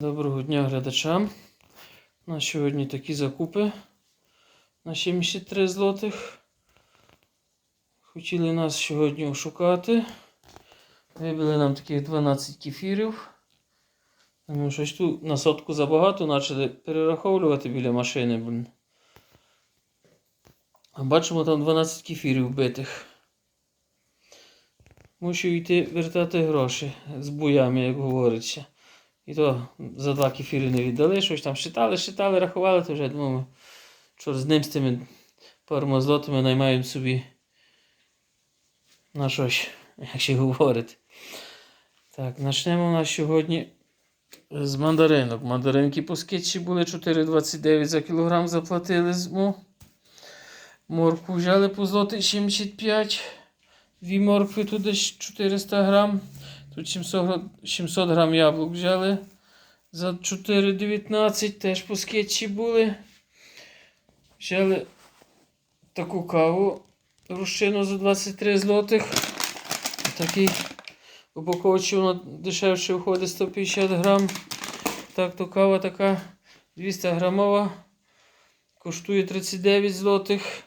Доброго дня глядачам. У нас сьогодні такі закупи на 73 злотих. Хотіли нас сьогодні ошукати. Вибили нам таких 12 кефірів. Думаю, щось тут на сотку забагато почали перераховувати біля машини. А бачимо там 12 кефірів битих. Мушу йти вертати гроші з буями, як говориться. І то за два кефіри не віддали, щось там считали, считали, рахували, то вже думаю, що з ним з тими парома злотими наймаємо собі на щось, як ще говорити. Так, почнемо у нас сьогодні з мандаринок. Мандаринки по скетчі були 4,29 за кілограм заплатили зму. Морку взяли по злотий 75. Дві моркви десь 400 грам. Тут 700, 700 грам яблук взяли за 4,19 теж по скетчі були. Взяли таку каву рушину за 23 злотих. Такий упаковочі вона дешевше виходить 150 грам. Так, то кава така 200 грамова. Коштує 39 злотих.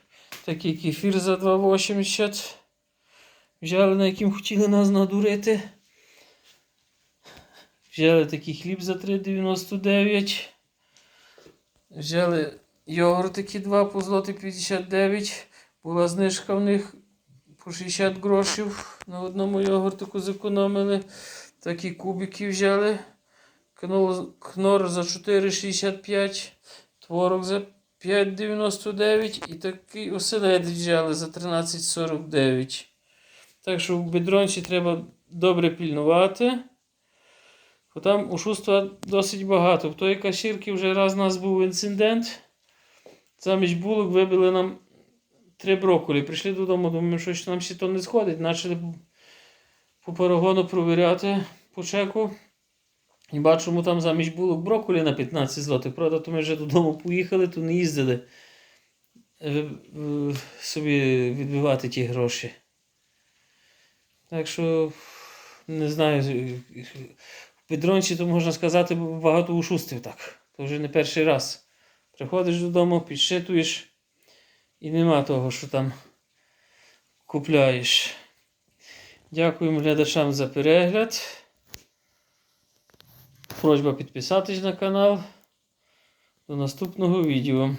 Такий кефір за 2,80. Взяли, на яким хотіли нас надурити. Взяли такий хліб за 3,99. Взяли йогуртики 2 по злоти 59. Була знижка в них по 60 грошів. На одному йогуртику зекономили. Такі кубики взяли. Кнор, за 4,65. Творог за 5,99. І такий оселедець взяли за 13,49. Так що в бедронці треба добре пільнувати. Бо там у шуства досить багато. В тої касірки вже раз у нас був інцидент. Замість булок вибили нам три брокколі. Прийшли додому, думаємо, що нам ще то не сходить. Почали по парагону провіряти по чеку. І бачимо там замість булок брокколі на 15 злотих. Правда, то ми вже додому поїхали, то не їздили е, е, собі відбивати ті гроші. Так що не знаю. Підронці, то можна сказати, багато ушустив так. То вже не перший раз. Приходиш додому, підшитуєш і нема того, що там купляєш. Дякуємо глядачам за перегляд. Просьба підписатись на канал. До наступного відео.